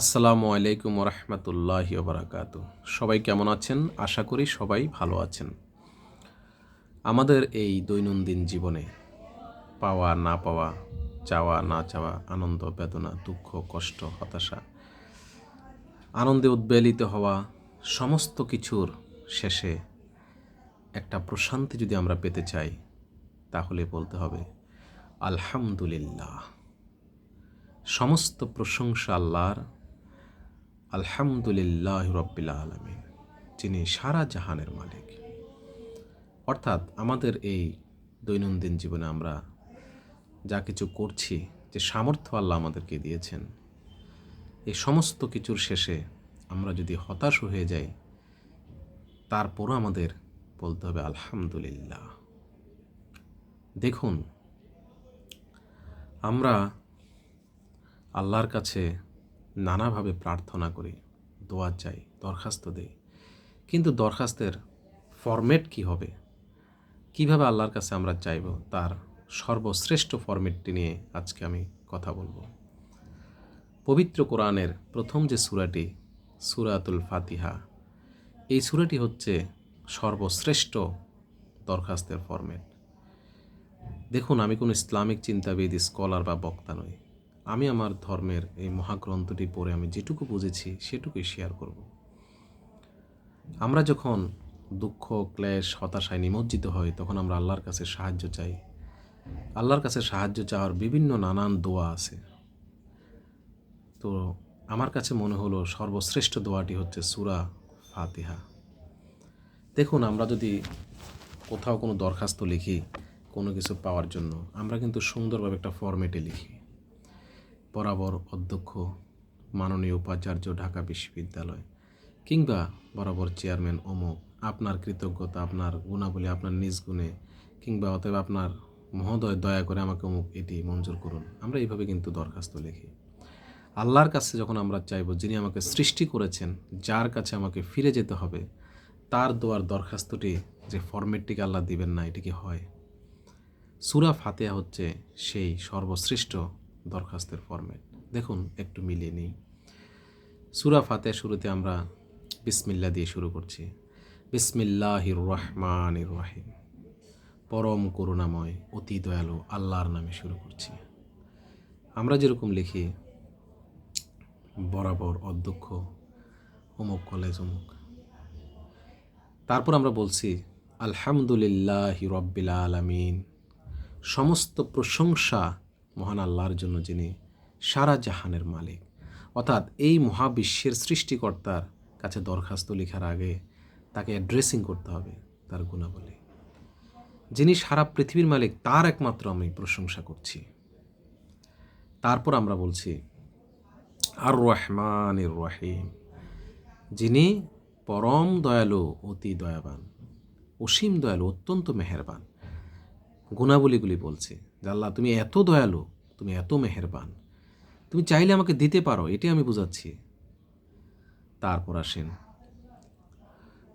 আসসালামু আলাইকুম রহমতুল্লাহ বারাকাত সবাই কেমন আছেন? আশা করি সবাই ভালো আছেন। আমাদের এই দৈনন্দিন জীবনে পাওয়া, না পাওয়া, চাওয়া, না চাওয়া, আনন্দ, বেদনা, দুঃখ, কষ্ট, হতাশা, আনন্দে উদ্বেলিত হওয়া, সমস্ত কিছুর শেষে একটা প্রশান্তি যদি আমরা পেতে চাই, তাহলে বলতে হবে, আলহামদুলিল্লাহ। সমস্ত প্রশংসা আল্লাহর আলহামদুলিল্লাহ রব্বিল আলমিন, যিনি সারা জাহানের মালিক। অর্থাৎ আমাদের এই দৈনন্দিন জীবনে আমরা যা কিছু করছি, যে সামর্থ্য আল্লাহ আমাদেরকে দিয়েছেন, এই সমস্ত কিছুর শেষে আমরা যদি হতাশ হয়ে যাই, তারপরও আমাদের বলতে হবে আলহামদুলিল্লাহ। দেখুন, আমরা আল্লাহর কাছে নানাভাবে প্রার্থনা করি, দোয়া চাই, দরখাস্ত দেই। কিন্তু দরখাস্তের ফরম্যাট কি হবে? কীভাবে আল্লাহর কাছে আমরা চাইব? তার সর্বশ্রেষ্ঠ ফরম্যাটটি নিয়ে আজকে আমি কথা বলব। পবিত্র কোরআনের প্রথম যে সুরাটি, সুরাতুল ফাতিহা, এই সুরাটি হচ্ছে সর্বশ্রেষ্ঠ দরখাস্তের ফরম্যাট দেখুন, আমি কোনো ইসলামিক চিন্তাবিদ, স্কলার বা বক্তা নই। আমি আমার ধর্মের এই মহাগ্রন্থটি পড়ে আমি যেটুকু বুঝেছি, সেটুকুই শেয়ার করব। আমরা যখন দুঃখ, ক্লেশ, হতাশায় নিমজ্জিত হই, তখন আমরা আল্লাহর কাছে সাহায্য চাই। আল্লাহর কাছে সাহায্য চাওয়ার বিভিন্ন নানান দোয়া আছে। তো আমার কাছে মনে হলো সর্বশ্রেষ্ঠ দোয়াটি হচ্ছে সুরা ফাতিহা। দেখুন, আমরা যদি কোথাও কোনো দরখাস্ত লিখি কোনো কিছু পাওয়ার জন্য, আমরা কিন্তু সুন্দরভাবে একটা ফরম্যাটে লিখি। বরাবর অধ্যক্ষ মাননীয় উপাচার্য ঢাকা বিশ্ববিদ্যালয় কিংবা বরাবর চেয়ারম্যান অমুক আপনার কৃতজ্ঞতা, আপনার গুণাবলী, আপনার নিজ গুণে কিংবা অতএব আপনার মহোদয় দয়া করে আমাকে অমুক এটি মঞ্জুর করুন। আমরা এইভাবে কিন্তু দরখাস্ত লিখি। আল্লাহর কাছে যখন আমরা চাইব, যিনি আমাকে সৃষ্টি করেছেন, যার কাছে আমাকে ফিরে যেতে হবে, তার দোয়ার দরখাস্তটি যে ফরম্যাটটিকে আল্লাহ দিবেন না, এটি কি হয়? সুরা ফাতেহা হচ্ছে সেই সর্বশ্রেষ্ঠ দরখাস্তের ফরম্যাট দেখুন, একটু মিলিয়ে নিই। সুরা ফাতে শুরুতে আমরা বিসমিল্লা দিয়ে শুরু করছি। বিসমিল্লাহির রহমান রহিম। পরম করুণাময়, অতি দয়ালু আল্লাহর নামে শুরু করছি। আমরা যেরকম লিখি, বরাবর অধ্যক্ষ, অমুক কলেজ অমুক। তারপর আমরা বলছি, আলহামদুলিল্লাহ রব্বিল আলমিন। সমস্ত প্রশংসা মহান আল্লাহর জন্য যিনি সারা জাহানের মালিক। অর্থাৎ এই মহাবিশ্বের সৃষ্টিকর্তার কাছে দরখাস্ত লেখার আগে তাকে অ্যাড্রেসিং করতে হবে তার গুণাবলী। যিনি সারা পৃথিবীর মালিক, তার একমাত্র আমি প্রশংসা করছি। তারপর আমরা বলছি আর রহমান রহিম, যিনি পরম দয়ালু, অতি দয়াবান, অসীম দয়ালু, অত্যন্ত মেহেরবান। গুণাবলীগুলি বলছে। যে আল্লাহ তুমি এত দয়ালু, তুমি এত মেহেরবান। তুমি চাইলে আমাকে দিতে পারো এটি আমি বুঝাচ্ছি। তারপর আসেন।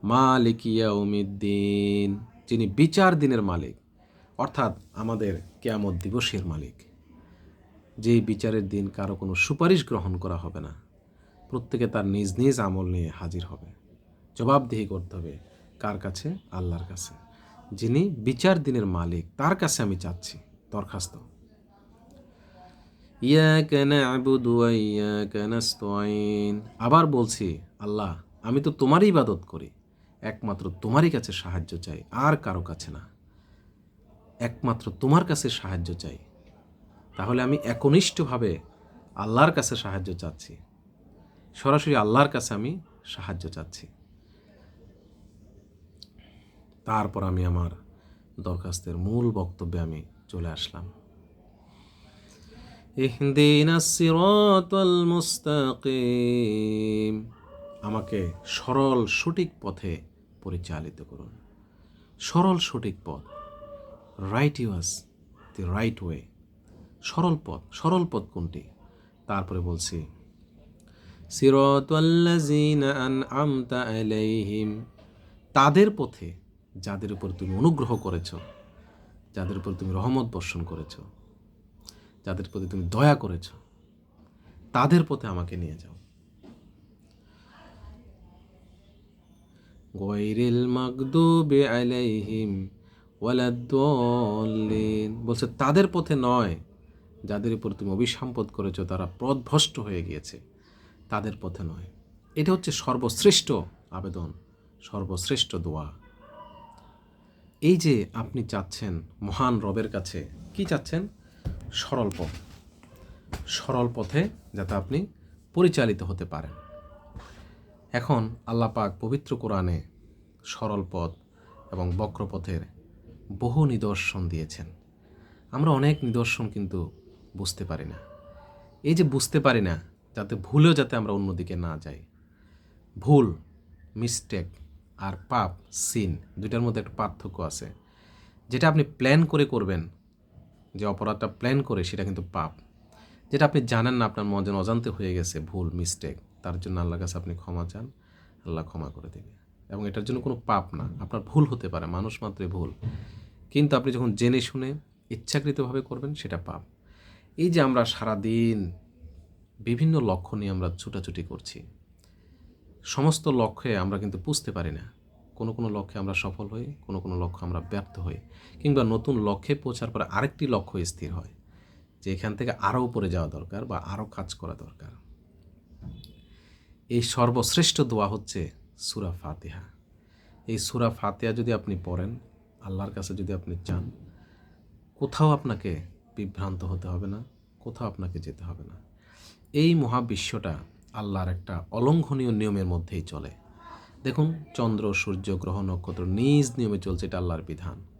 মালিকিয়া উমিদ্দিন যিনি বিচার দিনের মালিক, অর্থাৎ আমাদের কেয়ামত দিবসের মালিক। যেই বিচারের দিন কারও কোনো সুপারিশ গ্রহণ করা হবে না, প্রত্যেকে তার নিজ নিজ আমল নিয়ে হাজির হবে। জবাবদিহি করতে হবে কার কাছে? আল্লাহর কাছে। যিনি বিচার দিনের মালিক, তার কাছে আমি চাচ্ছি। দরখাস্ত। আবার বলছি, আল্লাহ, আমি তো তোমারই ইবাদত করি। একমাত্র তোমারই কাছে সাহায্য চাই, আর কারও কাছে না। একমাত্র তোমার কাছে সাহায্য চাই। তাহলে আমি একনিষ্ঠভাবে আল্লাহর কাছে সাহায্য চাচ্ছি। সরাসরি আল্লাহর কাছে আমি সাহায্য চাচ্ছি। তারপর আমি আমার দরখাস্তের মূল বক্তব্যে আমি চলে আসলাম। আমাকে সরল সঠিক পথে পরিচালিত করুন। সরল সঠিক পথ। Right use the right way সরল পথ। সরল পথ কোনটি? তারপরে বলছি তাদের পথে যাদের উপর তুমি অনুগ্রহ করেছ যাদের উপর তুমি রহমত বর্ষণ করেছ, যাদের প্রতি তুমি দয়া করেছ, তাদের পথে আমাকে নিয়ে যাও। গৈরিল মাকদুবে আলাইহিম ওয়ালাদ্দলিন বলছে, তাদের পথে নয়, যাদের উপর তুমি অভিসম্পদ করেছ, তারা পথভ্রষ্ট হয়ে গিয়েছে। তাদের পথে নয়। এটা হচ্ছে সর্বশ্রেষ্ঠ আবেদন, সর্বশ্রেষ্ঠ দোয়া। এই যে আপনি চাচ্ছেন মহান রবের কাছে, কি চাচ্ছেন? সরল পথ। সরল পথে যাতে আপনি পরিচালিত হতে পারেন। এখন আল্লাহ পাক পবিত্র কোরআনে সরল পথ এবং বক্রপথের বহু নিদর্শন দিয়েছেন। আমরা অনেক নিদর্শন কিন্তু বুঝতে পারি না। এই যে বুঝতে পারি না, যাতে ভুলেও যাতে আমরা অন্যদিকে না যাই। ভুল মিস্টেক আর পাপ, সিন দুইটার মধ্যে একটা পার্থক্য আছে। যেটা আপনি প্ল্যান করে করবেন, যে অপরাধটা প্ল্যান করে সেটা কিন্তু পাপ। যেটা আপনি জানেন না, আপনার মজা অজান্তে হয়ে গেছে, ভুল মিস্টেক তার জন্য আল্লাহর কাছে আপনি ক্ষমা চান, আল্লাহ ক্ষমা করে দেবে। এবং এটার জন্য কোনো পাপ না, আপনার ভুল হতে পারে, মানুষ মাত্রই ভুল। কিন্তু আপনি যখন জেনে শুনে ইচ্ছাকৃতভাবে করবেন, সেটা পাপ। এই যে আমরা সারাদিন বিভিন্ন লক্ষ্য নিয়ে আমরা ছুটাছুটি করছি সমস্ত লক্ষ্যে আমরা কিন্তু বুঝতে পারি না। কোনো কোনো লক্ষ্যে আমরা সফল হই, কোনো কোনো লক্ষ্যে আমরা ব্যর্থ হই কিংবা নতুন লক্ষ্যে পৌঁছার পরে আরেকটি লক্ষ্য স্থির হয়, যে এখান থেকে আরও উপরে যাওয়া দরকার বা আরও কাজ করা দরকার। এই সর্বশ্রেষ্ঠ দোয়া হচ্ছে সুরা ফাতিহা। এই সুরা ফাতিহা যদি আপনি পড়েন, আল্লাহর কাছে যদি আপনি চান, কোথাও আপনাকে বিভ্রান্ত হতে হবে না, কোথাও আপনাকে যেতে হবে না। এই মহাবিশ্বটা আল্লাহর একটা অলঙ্ঘনীয় নিয়মের মধ্যেই চলে। দেখুন, চন্দ্র, সূর্য, গ্রহ, নক্ষত্র নিজ নিয়মে চলছে এটা আল্লাহর বিধান।